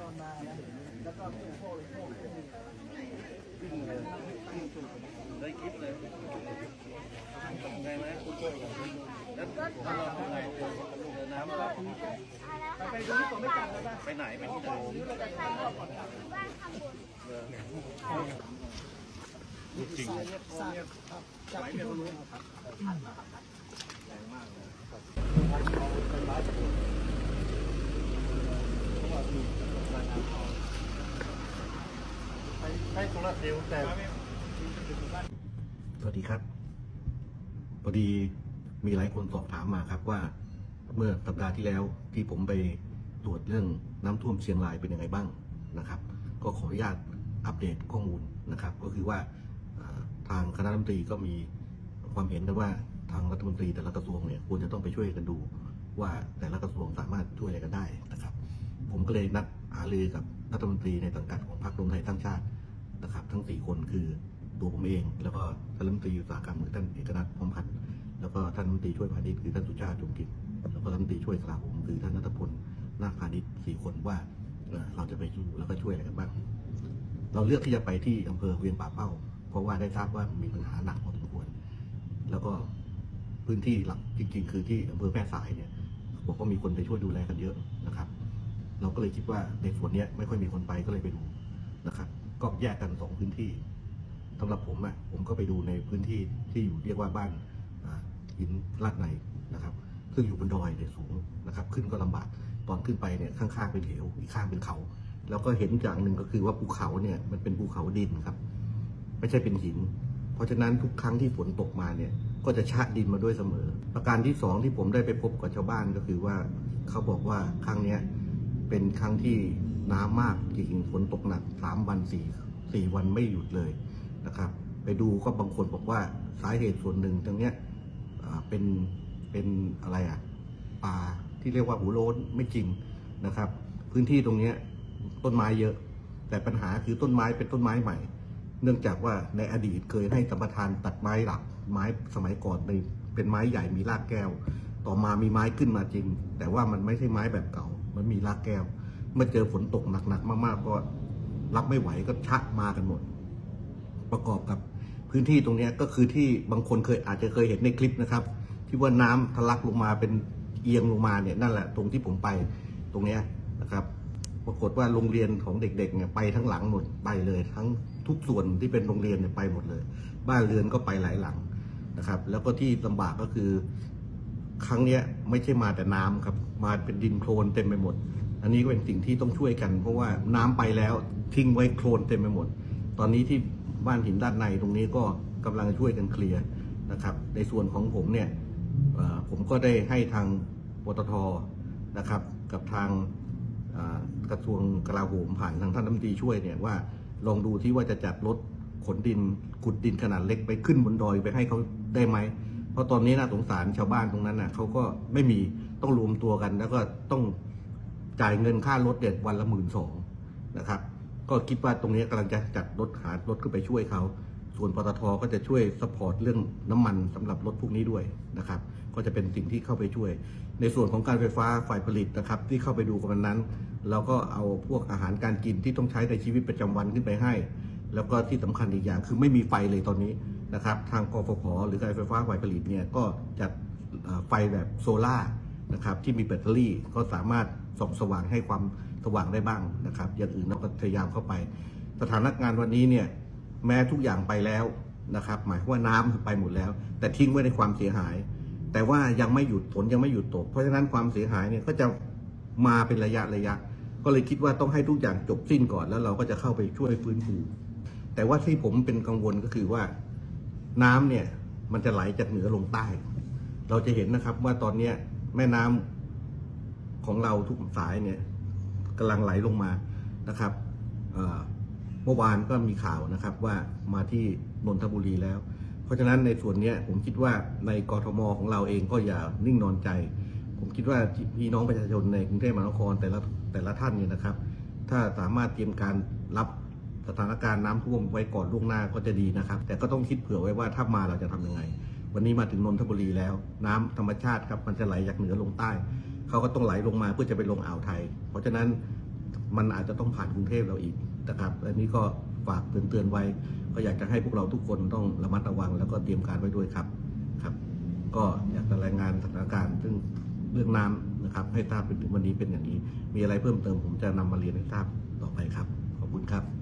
นอนนานะแล้วก็ผู้พ่อหรือพ่อก็มีได้คลิปเลยไงไหมคุณช่วยกันแล้วเราทำไงเดินน้ำไปไปดูที่ตัวไม่จัดแล้วไปไหนไปที่ไหนซื้อแล้วกันข้าวก่อนจริงสร้างครับจากที่นู่นครับใช้โซลาร์เซลล์แต่สวัสดีครับพอดีมีหลายคนสอบถามมาครับว่า เมื่อสัปดาห์ที่แล้วที่ผมไปตรวจเรื่องน้ำท่วมเชียงรายเป็นยังไงบ้างนะครับ ก็ขออนุญาตอัปเดตข้อมูลนะครับ ก็คือว่าทางคณะรัฐมนตรีก็มีความเห็นนะว่าทางรัฐมนตรีแต่ละกระทรวงเนี่ยควรจะต้องไปช่วยกันดูว่าแต่ละกระทรวงสามารถช่วยอะไรกันได้นะครับ ผมก็เลยนัดหารือกับรัฐมนตรีในสังกัดของพรรครวมไทยสร้างชาติ นะครับ ทั้งสี่คนคือตัวผมเอง แล้วก็ท่านรัฐมนตรีอุตสาหกรรมคือท่านเอกนัทพร้อมพันธ์แล้วก็ท่านรัฐมนตรีช่วยพาณิชย์คือท่านสุชาติจงกิจแล้วก็รัฐมนตรีช่วยกลาโหมคือท่านนัทพลนาคพาณิชย์สี่คนว่าเราจะไปดูแล้วก็ช่วยอะไรกันบ้าง เราเลือกที่จะไปที่อำเภอเวียงป่าเป้า เพราะว่าได้ทราบว่ามีปัญหาหนักพอสมควร แล้วก็พื้นที่หลักจริง ๆ คือที่อำเภอแม่สายเนี่ยบอกว่ามีคนไปช่วยดูแลกันเยอะนะครับ เราก็เลยคิดว่าในส่วนเนี้ยไม่ค่อยมีคนไปก็เลยไปดูนะครับ ก็แยกกันสองพื้นที่สำหรับผมอะผมก็ไปดูในพื้นที่ที่อยู่เรียกว่าบ้านหินลาดในนะครับ ซึ่งอยู่บนดอยเนี่ยสูงนะครับ ขึ้นก็ลำบากตอนขึ้นไปเนี่ยข้างๆเป็นเหวอีกข้างเป็นเขา แล้วก็เห็นอย่างหนึ่งก็คือว่าภูเขาเนี่ยมันเป็นภูเขาดินครับ ไม่ใช่เป็นหิน เพราะฉะนั้นทุกครั้งที่ฝนตกมาเนี่ยก็จะชะดินมาด้วยเสมอ ประการที่สองที่ผมได้ไปพบกับชาวบ้านก็คือว่าเขาบอกว่าครั้งเนี้ย เป็นครั้งที่น้ำมากจริงฝนตกหนักสามวันสี่สี่วันไม่หยุดเลยนะครับ ไปดูก็บางคนบอกว่าสาเหตุส่วนหนึ่งตรงเนี้ยเป็นเป็นอะไรอะป่าที่เรียกว่าหูโลนไม่จริงนะครับ พื้นที่ตรงเนี้ยต้นไม้เยอะ แต่ปัญหาคือต้นไม้เป็นต้นไม้ใหม่ เนื่องจากว่าในอดีตเคยให้สัมปทานตัดไม้หลักไม้สมัยก่อนในเป็นไม้ใหญ่มีรากแก้ว ต่อมามีไม้ขึ้นมาจริง แต่ว่ามันไม่ใช่ไม้แบบเก่า มันมีรากแก้ว เมื่อเจอฝนตกหนักๆมากๆ ก็รับไม่ไหวก็ชักมากันหมด ประกอบกับพื้นที่ตรงนี้ก็คือที่บางคนเคยอาจจะเคยเห็นในคลิปนะครับ ที่ว่าน้ำทะลักลงมาเป็นเอียงลงมาเนี่ยนั่นแหละตรงที่ผมไปตรงนี้นะครับ ปรากฏว่าโรงเรียนของเด็กๆเนี่ยไปทั้งหลังหมดไปเลย ทั้งทุกส่วนที่เป็นโรงเรียนเนี่ยไปหมดเลย บ้านเรือนก็ไปหลายหลังนะครับ แล้วก็ที่ลำบากก็คือ ครั้งนี้ไม่ใช่มาแต่น้ำครับ มาเป็นดินโคลนเต็มไปหมด อันนี้ก็เป็นสิ่งที่ต้องช่วยกัน เพราะว่าน้ำไปแล้วทิ้งไว้โคลนเต็มไปหมด ตอนนี้ที่บ้านหินด้านในตรงนี้ก็กำลังช่วยกันเคลียร์นะครับ ในส่วนของผมเนี่ยผมก็ได้ให้ทางปตทนะครับ กับทางกระทรวงกลาโหมผ่านทางท่านรัฐมนตรีช่วยเนี่ยว่าลองดูที่ว่าจะจัดรถขนดินขุดดินขนาดเล็กไปขึ้นบนดอยไปให้เขาได้ไหม เพราะตอนนี้น่าสงสารชาวบ้านตรงนั้นน่ะเขาก็ไม่มีต้องรวมตัวกัน แล้วก็ต้องจ่ายเงินค่ารถเด็ดวันละหมื่นสองนะครับ ก็คิดว่าตรงนี้กำลังจะจัดรถหารถขึ้นไปช่วยเขาส่วนปตทก็จะช่วยสปอร์ตเรื่องน้ำมันสำหรับรถพวกนี้ด้วยนะครับ ก็จะเป็นสิ่งที่เข้าไปช่วย ในส่วนของการไฟฟ้าฝ่ายผลิตนะครับ ที่เข้าไปดูกันนั้น เราก็เอาพวกอาหารการกินที่ต้องใช้ในชีวิตประจำวันขึ้นไปให้ แล้วก็ที่สำคัญอีกอย่างคือไม่มีไฟเลยตอนนี้ นะครับทางกฟผหรือการไฟฟ้าฝ่ายผลิตเนี่ยก็จัดไฟแบบโซล่านะครับที่มีแบตเตอรี่ก็สามารถส่องสว่างให้ความสว่างได้บ้างนะครับอย่างอื่นเราก็พยายามเข้าไป สถานการณ์วันนี้เนี่ยแม้ทุกอย่างไปแล้วนะครับหมายความว่าน้ำไปหมดแล้ว แต่ทิ้งไว้ในความเสียหาย แต่ว่ายังไม่หยุดฝนยังไม่หยุดตก เพราะฉะนั้นความเสียหายเนี่ยก็จะมาเป็นระยะระยะ ก็เลยคิดว่าต้องให้ทุกอย่างจบสิ้นก่อนแล้วเราก็จะเข้าไปช่วยฟื้นฟูแต่ว่าที่ผมเป็นกังวลก็คือว่า น้ำเนี่ยมันจะไหลจากเหนือลงใต้ เราจะเห็นนะครับว่าตอนนี้แม่น้ำของเราทุกสายเนี่ยกำลังไหลลงมานะครับเมื่อวานก็มีข่าวนะครับว่ามาที่นนทบุรีแล้ว เพราะฉะนั้นในส่วนนี้ผมคิดว่าในกรทมของเราเองก็อย่านิ่งนอนใจ ผมคิดว่าพี่น้องประชาชนในกรุงเทพมหานครแต่ละแต่ละท่านเนี่ยนะครับ ถ้าสามารถเตรียมการรับ สถานการณ์น้ำท่วมไว้ก่อนล่วงหน้าก็จะดีนะครับ แต่ก็ต้องคิดเผื่อไว้ว่าถ้ามาเราจะทำยังไง วันนี้มาถึงนนทบุรีแล้ว น้ำธรรมชาติครับมันจะไหลจากเหนือลงใต้เขาก็ต้องไหลลงมาเพื่อจะไปลงอ่าวไทย เพราะฉะนั้นมันอาจจะต้องผ่านกรุงเทพเราอีกนะครับอันนี้ก็ฝากเตือนๆไว้ ก็อยากจะให้พวกเราทุกคนต้องระมัดระวัง แล้วก็เตรียมการไว้ด้วยครับครับ ก็อยากจะรายงานสถานการณ์ซึ่งเรื่องน้ำนะครับ ให้ทราบเป็นถึงวันนี้เป็นอย่างนี้ มีอะไรเพิ่มเติมผมจะนำมาเรียนให้ทราบต่อไปครับ ขอบคุณครับ